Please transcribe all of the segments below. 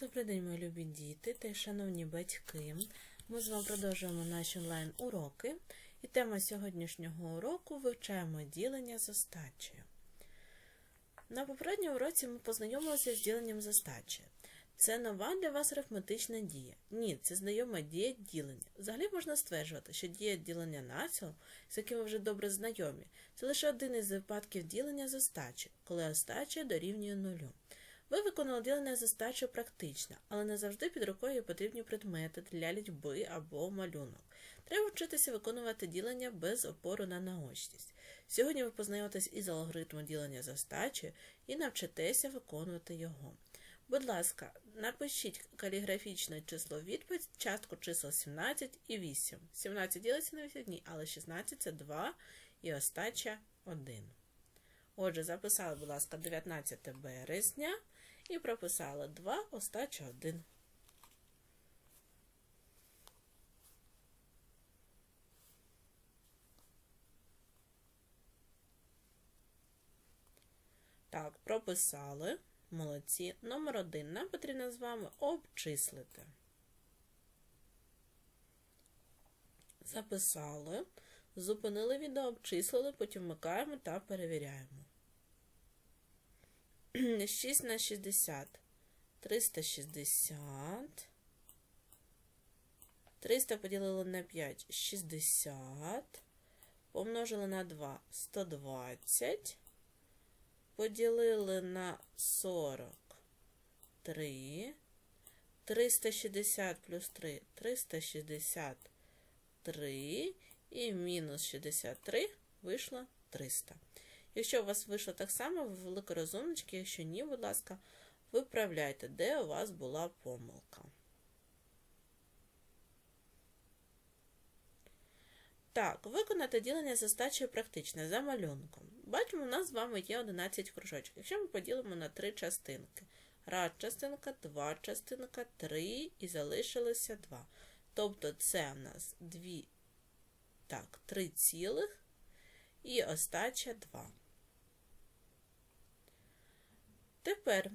Добрий день, мої любі діти та шановні батьки. Ми з вами продовжуємо наші онлайн-уроки. І тема сьогоднішнього уроку вивчаємо ділення з остачею. На попередньому уроці ми познайомилися з діленням з остачею. Це нова для вас арифметична дія. Ні, це знайома дія ділення. Взагалі можна стверджувати, що дія ділення націло, з яким ви вже добре знайомі, це лише один із випадків ділення з остачею, коли остача дорівнює нулю. Ви виконали ділення з остачею практично, але не завжди під рукою потрібні предмети для лічби або малюнок. Треба вчитися виконувати ділення без опору на наочність. Сьогодні ви познайомитесь із алгоритмом ділення з остачею і навчитеся виконувати його. Будь ласка, напишіть каліграфічне число відповідь, частку чисел 17 і 8. 17 ділиться на 8 дні, але 16 це 2 і остача 1. Отже, записали, будь ласка, 19 березня і прописали 2, остача 1. Так, прописали. Молодці. Номер один. Нам потрібно з вами обчислити. Записали. Зупинили відео, обчислили, потім вмикаємо та перевіряємо. 6 на 60. 360. 300 поділили на 5 60. Помножили на 2 120. Поділили на 43. 360 плюс 3 363. І мінус 63 вийшло 300. Якщо у вас вийшло так само, ви великі розумнички, якщо ні, будь ласка, виправляйте, де у вас була помилка. Так, виконати ділення за стачею практично, за малюнком. Бачимо, у нас з вами є 11 кружочків. Якщо ми поділимо на 3 частинки. Раз частинка, два частинка, 3 і залишилося 2. Тобто це у нас 2, так, 3 цілих і остача 2. Тепер,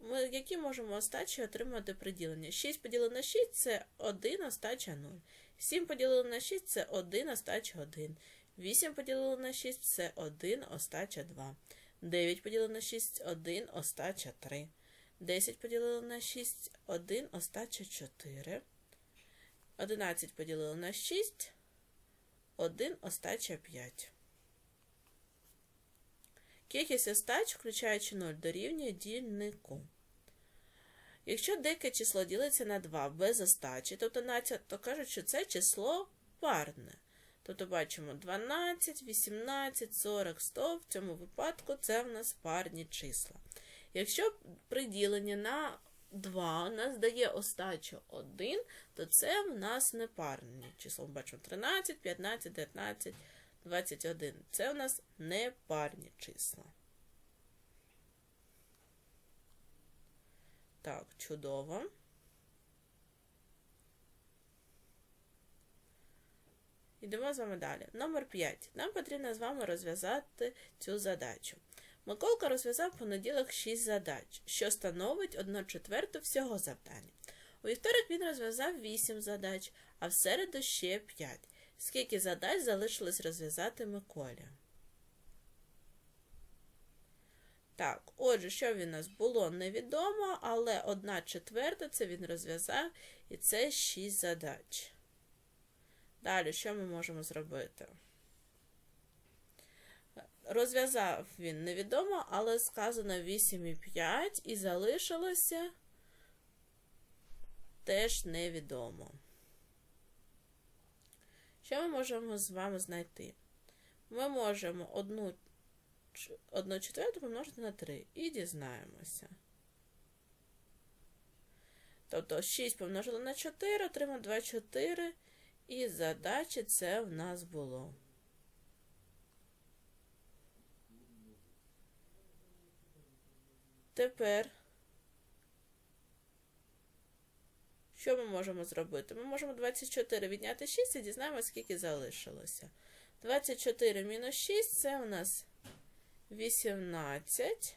ми які можемо остачі отримати приділення? 6 поділено на 6 це 1 остача 0. 7 поділили на 6 це 1 остача 1. 8 поділили на 6 це 1 остача 2. 9 поділили на 6 1 остача 3. 10 поділили на 6 1 остача 4. 11 поділили на 6 1 остача 5. Кількість остач, включаючи 0, дорівнює дільнику. Якщо деяке число ділиться на 2 без остачі, тобто наця, то кажуть, що це число парне. Тобто бачимо 12, 18, 40, 100, в цьому випадку це в нас парні числа. Якщо при діленні на 2 у нас дає остачу 1, то це в нас не парні число. Бачимо 13, 15, 19, 21. Це у нас не парні числа. Так, чудово. Йдемо з вами далі. Номер 5. Нам потрібно з вами розв'язати цю задачу. Миколка розв'язав понеділок 6 задач, що становить 1 четверту всього завдання. У вівторок він розв'язав 8 задач, а в середу ще 5. Скільки задач залишилось розв'язати Миколі? Так, отже, що в нас було невідомо, але 1 четверта це він розв'язав, і це 6 задач. Далі, що ми можемо зробити? Розв'язав він невідомо, але сказано 8,5 і залишилося теж невідомо. Що ми можемо з вами знайти? Ми можемо одну, одну четверту помножити на 3 і дізнаємося. Тобто 6 помножили на 4, отримаємо 24. І задачі це в нас було. Тепер, що ми можемо зробити? Ми можемо 24 відняти 6 і дізнаємося, скільки залишилося. 24 мінус 6 це у нас 18.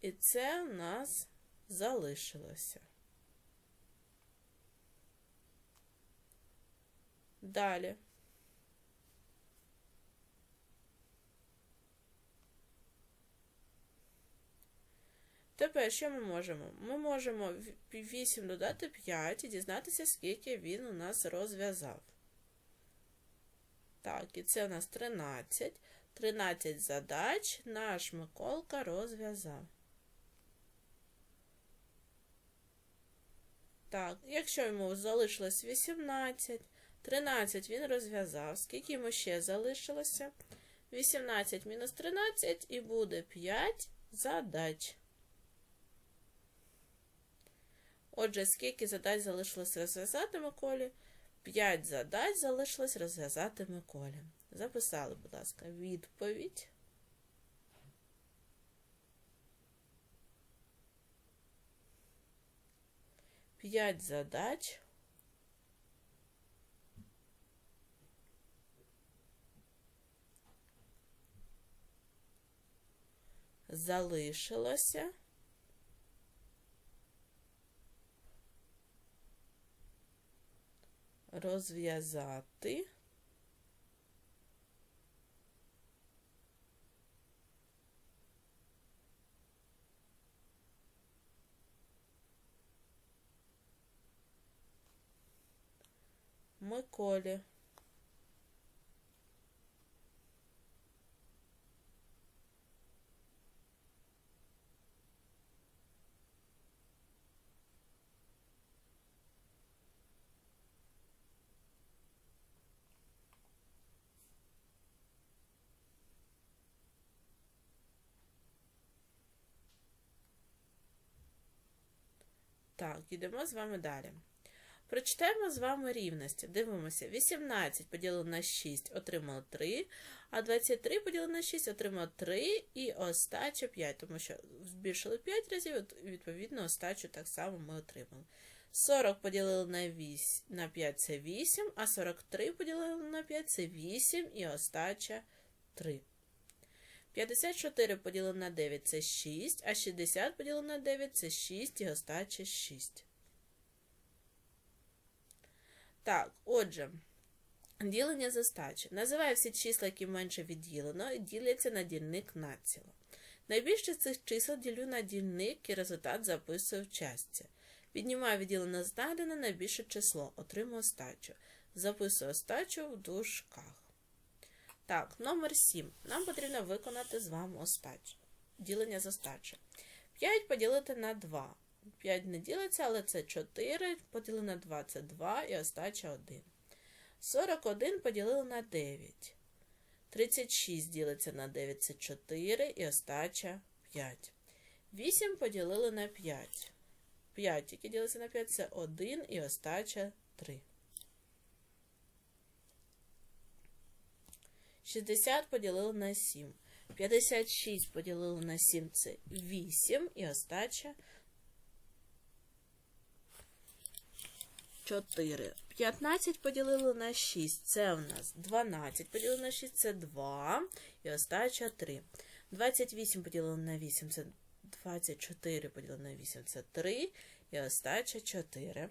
І це у нас залишилося. Далі. Тепер що ми можемо? Ми можемо 8 додати 5 і дізнатися, скільки він у нас розв'язав. Так, і це у нас 13. 13 задач наш Миколка розв'язав. Так, якщо йому залишилось 18, 13 він розв'язав. Скільки йому ще залишилося? 18 мінус 13 і буде 5 задач. Отже, скільки задач залишилось розв'язати Миколі? 5 задач залишилось розв'язати Миколі. Записали, будь ласка, відповідь. П'ять задач. Залишилося. Розв'язати. Миколі. Так, йдемо з вами далі. Прочитаємо з вами рівності. Дивимося, 18 поділено на 6 отримало 3, а 23 поділено на 6 отримало 3 і остача 5, тому що збільшили 5 разів, відповідно, остачу так само ми отримали. 40 поділили на 8, на 5 це 8, а 43 поділили на 5 це 8 і остача 3. 54 поділено на 9 це 6, а 60 поділено на 9 це 6 і остача 6. Так, отже, ділення за стачі. Називаю всі числа, які менше відділено, і діляться на дільник націло. Найбільше з цих чисел ділю на дільник і результат записую в частці. Віднімаю відділене знайдене найбільше число, отримую стачу. Записую стачу в дужках. Так, номер 7. Нам потрібно виконати з вами остачу. Ділення за стачу. 5 поділити на 2. 5 не ділиться, але це 4, поділили на 2 це 2 і остача 1. 41 поділили на 9. 36 ділиться на 9 це 4 і остача 5. 8 поділили на 5. 5, які ділиться на 5, це 1 і остача 3. 60 поділили на 7. 56 поділили на 7 це 8 і остача 4. 15 поділили на 6. Це у нас 12 поділили на 6 це 2. І остача 3. 28 поділили на 8 це 24 поділили на 8 це 3. І остача 4.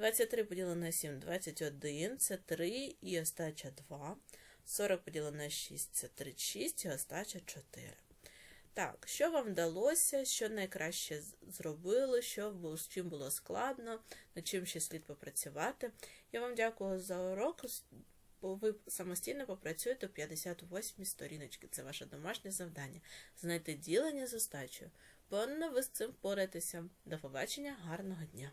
23 поділили на 7 21 це 3 і остача 2. 40 поділено на 6 це 36 і остача 4. Так, що вам вдалося, що найкраще зробили, що з чим було складно, над чим ще слід попрацювати. Я вам дякую за урок. бо Ви самостійно попрацюєте у 58 сторіночки. Це ваше домашнє завдання. Знайти ділення з остачею. Певно, ви з цим впораєтеся. До побачення, гарного дня!